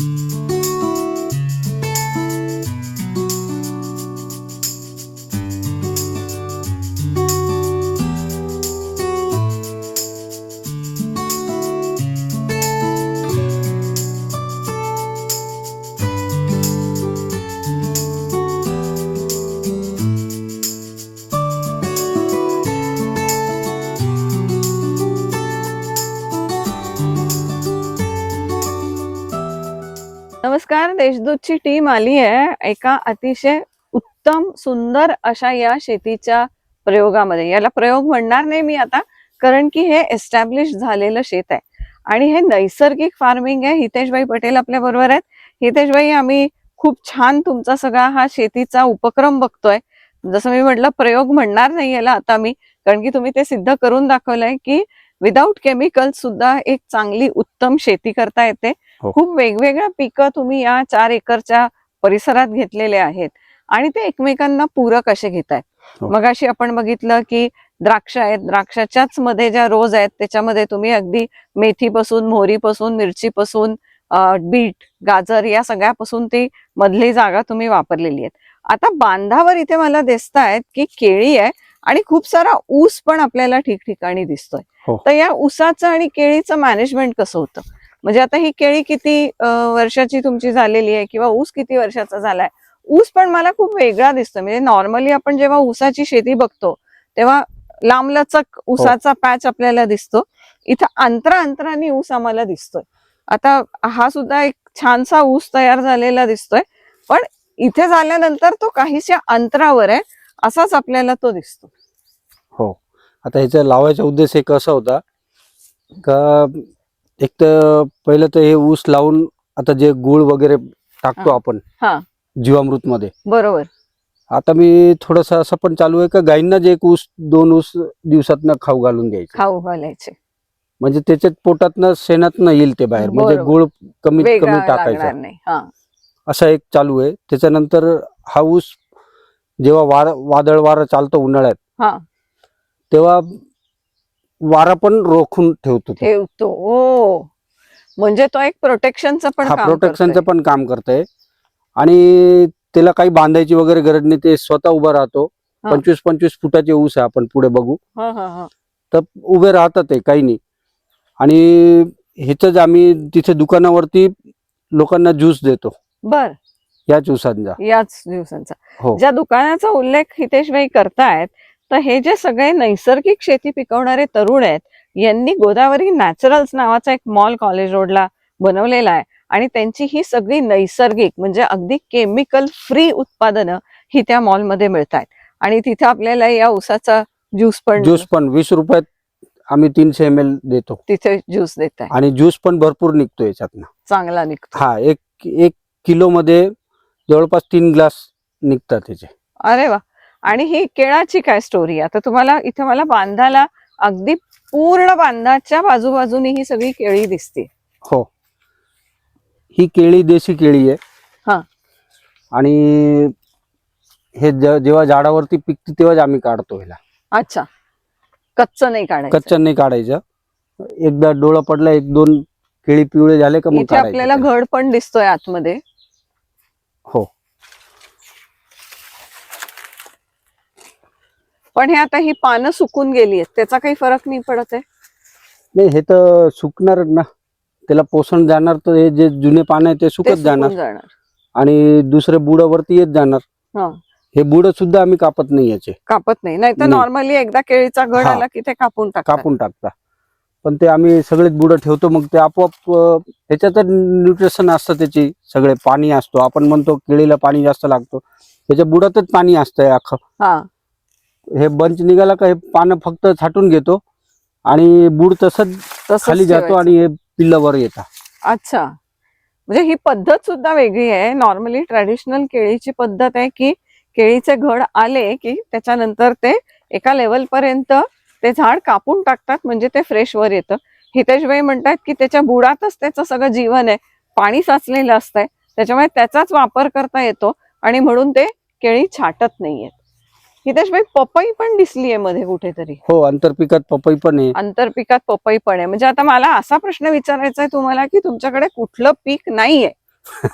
Mm-hmm. देशदूतची team आली आहे. एका अतिशय उत्तम सुंदर अशा या शेतीच्या प्रयोगामध्ये. याला प्रयोग म्हणणार नाही मी आता कारण की हे एस्टॅब्लिश झालेलं शेत आहे. आणि हे नैसर्गिक फार्मिंग आहे. हितेशबाई पटेल आपल्या बरोबर आहेत. हितेशबाई आम्ही खूप छान तुमचा सगळा हा शेतीचा उपक्रम बघतोय. जसं मी म्हटलं प्रयोग म्हणणार नाही याला आता मी कारण की तुम्ही ते सिद्ध करून दाखवलंय की विदाऊट केमिकल सुद्धा एक चांगली उत्तम शेती करता येते. हो. खूप वेगवेगळ्या पिकं तुम्ही या चार एकरच्या परिसरात घेतलेले आहेत आणि ते एकमेकांना पूरक असे घेत आहेत. हो. मगाशी आपण बघितलं की द्राक्ष आहेत. द्राक्षाच्याच मध्ये ज्या रोज आहेत त्याच्यामध्ये तुम्ही अगदी मेथीपासून मोहरीपासून मिरचीपासून बीट गाजर या सगळ्यापासून ती मधली जागा तुम्ही वापरलेली आहे आता बांधावर इथे मला दिसत आहेत की केळी आहे. आणि खूप सारा ऊस पण आपल्याला ठिकठिकाणी दिसतोय. हो. तर या ऊसाचं आणि केळीचं मॅनेजमेंट कसं होतं? म्हणजे आता ही केळी किती वर्षाची तुमची झालेली आहे किंवा ऊस किती वर्षाचा झालाय? ऊस पण मला खूप वेगळा दिसतो म्हणजे नॉर्मली आपण जेव्हा ऊसाची शेती बघतो तेव्हा लांबलचक ऊसाचा पॅच आपल्याला दिसतो. इथं अंतरा अंतराने ऊस आम्हाला दिसतोय. आता हा सुद्धा एक छानसा ऊस तयार झालेला दिसतोय. पण इथे झाल्यानंतर तो काहीशा अंतरावर आहे. असाच आपल्याला तो दिसतो. हो. आता ह्याचा लावायचा उद्देश एक असा होता? का एक तर पहिलं तर हे ऊस लावून आता जे गुळ वगैरे टाकतो. आपण हा. जीवामृत मध्ये बरोबर. आता मी थोडस असं पण चालू आहे का गायींना जे एक ऊस दोन ऊस दिवसातनं खाऊ घालून द्यायचे. खाऊ घालायचे. म्हणजे त्याच्यात पोटातनं शेणातनं येईल ते बाहेर. म्हणजे. गुळ कमीत वेगळा कमी लागणार टाकायचा. नाही. हा. असा एक चालू आहे. त्याच्यानंतर हा ऊस जेव्हा वार वादळ वारं चालतं उन्हाळ्यात हा. तेव्हा वारा पण रोखून ठेवतो. ठेवतो ओ म्हणजे तो एक प्रोटेक्शनचं पण हा प्रोटेक्शनचं. पण काम करतंय आणि त्याला काही बांधायची वगैरे गरज नाही ते स्वतः उभा राहतो हा. पंचवीस पंचवीस फुटाचे ऊस आहे आपण पुढे बघू हा, हा, हा. तर उभे राहतात ते काही नाही आणि ह्याच आम्ही तिथे दुकानावरती लोकांना ज्यूस देतो बर याच ऊसांचा याच दिवसांचा. हो. ज्या दुकानाचा उल्लेख हितेशभाई करतायत तर हे जे सगळे नैसर्गिक शेती पिकवणारे तरुण आहेत यांनी गोदावरी नॅचरल्स नावाचा एक मॉल कॉलेज रोडला बनवलेला आहे. आणि त्यांची ही सगळी नैसर्गिक म्हणजे अगदी केमिकल फ्री उत्पादनं ही त्या मॉलमध्ये मिळत आहेत आणि तिथे आपल्याला या ऊसाचा ज्यूस पण ज्यूस पण वीस रुपयात आम्ही तीनशे एम एल देतो. तिथे ज्यूस देत आहे आणि ज्यूस पण भरपूर निघतो याच्यातनं. चांगला निघतो. हा एक एक किलो मध्ये जवळपास तीन ग्लास निघतात त्याचे अरे वा. आणि ही केळाची काय स्टोरी आता तुम्हाला इथे मला बांधाला अगदी पूर्ण बांधाच्या बाजूबाजूनी ही सगळी केळी दिसते. हो. ही केळी देशी केळी आहे. हा. आणि हे ज- जेव्हा झाडावरती पिकते तेव्हाच आम्ही काढतो ह्याला अच्छा. कच्च नाही काढायचं. कच्चं नाही काढायचं. एकदा डोळा पडला एक दोन केळी पिवळे झाले का मग इथे आपल्याला काढायचं घड पण दिसतोय आतमध्ये. हो. पण हे आता ही पानं सुकून गेली आहेत. त्याचा काही फरक नाही पडत आहे? नाही हे तर सुकणारच ना. त्याला पोषण जाणार तर हे जे जुने पानं आहे ते ते सुकत जाणार सुकून जाणार. आणि दुसरे बुड वरती येत जाणार. हा. हे बुड सुद्धा आम्ही कापत नाही याचे. कापत नाही. नाही तर नाही. नॉर्मली एकदा केळीचा घड हा. आला की ते कापून टाकतात. कापून टाकता पण ते आम्ही सगळेच बुड ठेवतो मग ते आपोआप ह्याच्यात न्यूट्रिशन असतं त्याची सगळे पाणी असतो. आपण म्हणतो केळीला पाणी जास्त लागतो. त्याच्या बुडातच पाणी असतंय अख्खं. हा. हे बंच निघाला का हे पानं फक्त छाटून घेतो आणि बुड तसंच खाली जातो. आणि हे पिल्ल वर येतात अच्छा. म्हणजे ही पद्धत सुद्धा वेगळी आहे. नॉर्मली ट्रॅडिशनल केळीची पद्धत आहे की केळीचे घड आले की त्याच्यानंतर ते एका लेवल पर्यंत ते झाड कापून टाकतात म्हणजे ते फ्रेश वर येतं. हितेशबाई म्हणतात की त्याच्या बुडातच त्याचं सगळं जीवन आहे. पाणी साचलेलं असतंय. त्याच्यामुळे त्याचाच वापर करता येतो आणि म्हणून ते केळी छाटत नाहीयेत. हितेशबाई पपई पण दिसलीये मध्ये कुठेतरी. हो आंतरपिकात पपई पण आहे. आंतरपिकात पपई पण आहे. म्हणजे आता मला असा प्रश्न विचारायचा आहे तुम्हाला की तुमच्याकडे कुठलं पीक नाहीये?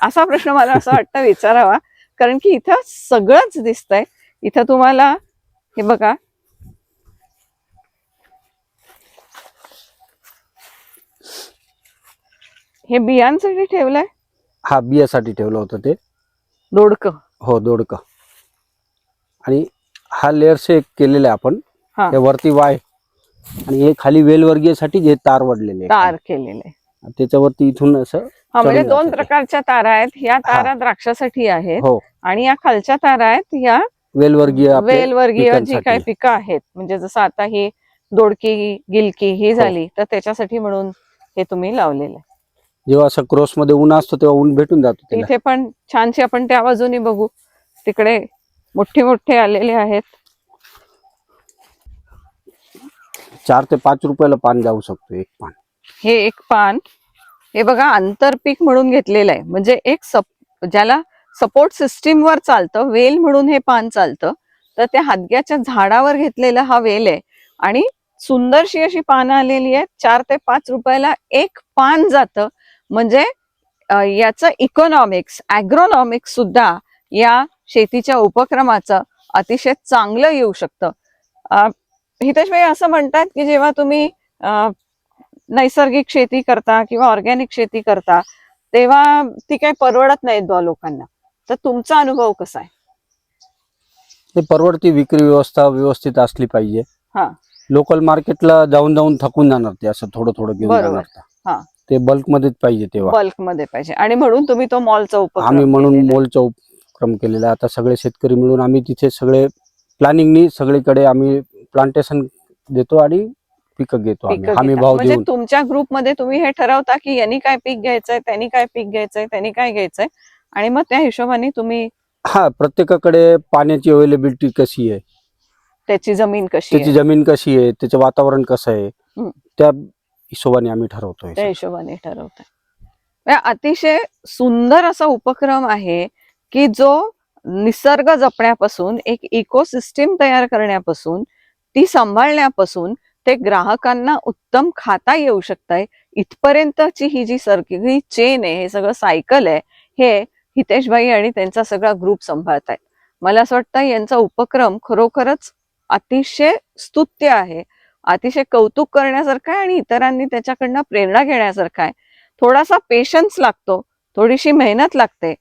असा प्रश्न मला असं वाटतं विचारावा. कारण की इथं सगळंच दिसतंय. इथं तुम्हाला हे बघा हे बियांसाठी ठेवलंय हा बियासाठी ठेवलं होतं ते दोडकं हो दोडकं आणि हा लेअर्स एक केलेला आहे आपण हा. हे वरती वाय आणि हे खाली वेलवर्गीयसाठी जे तार वडलेले आहे. तार केलेले. त्याच्यावरती इथून असं हा म्हणजे चढून दोन जातं ते. प्रकारच्या तारा आहेत ह्या तारा द्राक्षासाठी आहेत हो आणि या खालच्या तारा आहेत ह्या वेलवर्गीय आपले वेलवर्गीय जी पिकांसाठी. काही पिकं आहेत म्हणजे जसं आता ही दोडकी गिलकी हो. ही झाली तर त्याच्यासाठी म्हणून हे तुम्ही लावलेलं आहे जेव्हा असं क्रॉसमध्ये ऊन असतो तेव्हा ऊन भेटून जातो त्याला. इथे पण छानशी आपण त्या बाजूनी बघू. तिकडे मोठे मोठे आलेले आहेत. चार ते पाच रुपयाला पान जाऊ शकतो एक पान. हे एक पान. हे बघा आंतरपीक म्हणून घेतलेलं आहे. म्हणजे एक सप ज्याला सपोर्ट सिस्टीम वर चालतं वेल म्हणून हे पान चालतं तर त्या हादग्याच्या झाडावर घेतलेला हा वेल आहे. आणि सुंदरशी अशी पानं आलेली आहेत. चार ते पाच रुपयाला एक पान जातं. म्हणजे याचं इकॉनॉमिक्स ॲग्रोनॉमिक्स सुद्धा या शेतीच्या उपक्रमाचं अतिशय चांगलं येऊ शकतं हितेशभाई असं म्हणतात की जेव्हा तुम्ही नैसर्गिक शेती करता किंवा ऑर्गॅनिक शेती करता तेव्हा ती काही परवडत नाहीत बुवा लोकांना तर तुमचा अनुभव कसा आहे ते परवडती विक्री व्यवस्था व्यवस्थित असली पाहिजे हा. लोकल मार्केटला जाऊन जाऊन थकून जाणार ते असं थोडं थोडं घेऊन. जाणार हा. ते बल्क मध्येच पाहिजे तेव्हा. बल्कमध्ये पाहिजे. आणि म्हणून तुम्ही तो मॉलचा उपक्रम आम्ही म्हणून केलेला आहे. मोलचा उपक्रम केलेला आहे. आता सगळे शेतकरी मिळून आम्ही तिथे सगळे प्लॅनिंगनी सगळीकडे आम्ही प्लांटेशन देतो आणि पिकं घेतो आम्ही. पिकं हमी घेता. भाव म्हणजे देऊन. तुमच्या ग्रुपमध्ये तुम्ही हे ठरवता की यांनी काय पीक घ्यायचंय त्यांनी काय पीक घ्यायचंय त्यांनी काय घ्यायचंय. आणि मग त्या हिशोबाने तुम्ही हा प्रत्येकाकडे पाण्याची अवेलेबिलिटी कशी आहे? त्याची जमीन कशी त्याची आहे? जमीन कशी आहे? त्याचं वातावरण कसं आहे. त्या हिशोबाने आम्ही ठरवतोय त्या हिशोबाने ठरवताय. म्हणजे अतिशय सुंदर असा उपक्रम आहे की जो निसर्ग जपण्यापासून एक इकोसिस्टीम तयार करण्यापासून ती सांभाळण्यापासून ते ग्राहकांना उत्तम खाता येऊ शकतंय. इथपर्यंतची ही जी सगळी चेन आहे हे सगळं सायकल आहे हे हितेशभाई आणि त्यांचा सगळा ग्रुप सांभाळतायत. मला असं वाटतं यांचा उपक्रम खरोखरच अतिशय स्तुत्य आहे. अतिशय कौतुक करण्यासारखं आहे आणि इतरांनी त्याच्याकडनं प्रेरणा घेण्यासारखं आहे. थोडासा पेशन्स लागतो थोडीशी मेहनत लागते.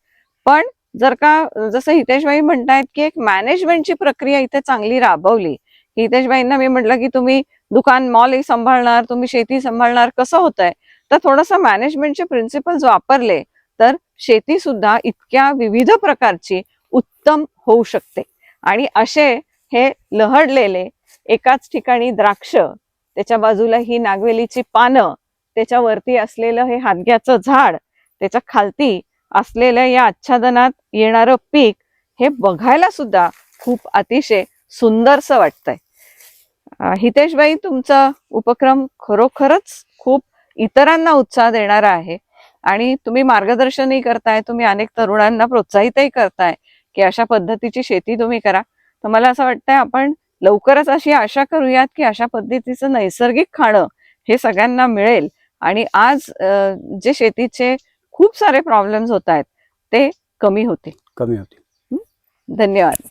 पण जर का जसं हितेशबाई म्हणतायत की एक मॅनेजमेंटची प्रक्रिया इथे चांगली राबवली. हितेशबाईंना मी म्हटलं की तुम्ही दुकान मॉलही सांभाळणार तुम्ही शेती सांभाळणार कसं होत आहे तर थोडंसं मॅनेजमेंटचे प्रिन्सिपल्स वापरले तर शेती सुद्धा इतक्या विविध प्रकारची उत्तम होऊ शकते. आणि असे हे लहडलेले एकाच ठिकाणी द्राक्ष त्याच्या बाजूला ही नागवेलीची पानं त्याच्यावरती असलेलं हे हादग्याचं झाड त्याच्या खालती असलेल्या या आच्छादनात येणारं पीक हे बघायला सुद्धा खूप अतिशय सुंदरसं वाटतंय. हितेशबाई तुमचा उपक्रम खरोखरच खूप इतरांना उत्साह देणारा आहे आणि तुम्ही मार्गदर्शनही करताय तुम्ही अनेक तरुणांना प्रोत्साहितही करताय की अशा पद्धतीची शेती तुम्ही करा. तर मला असं वाटतंय आपण लवकरच अशी आशा करूयात की अशा पद्धतीचं नैसर्गिक खाणं हे सगळ्यांना मिळेल. आणि आज जे शेतीचे खूप सारे प्रॉब्लेम्स होत आहेत ते कमी होतील. कमी होते धन्यवाद.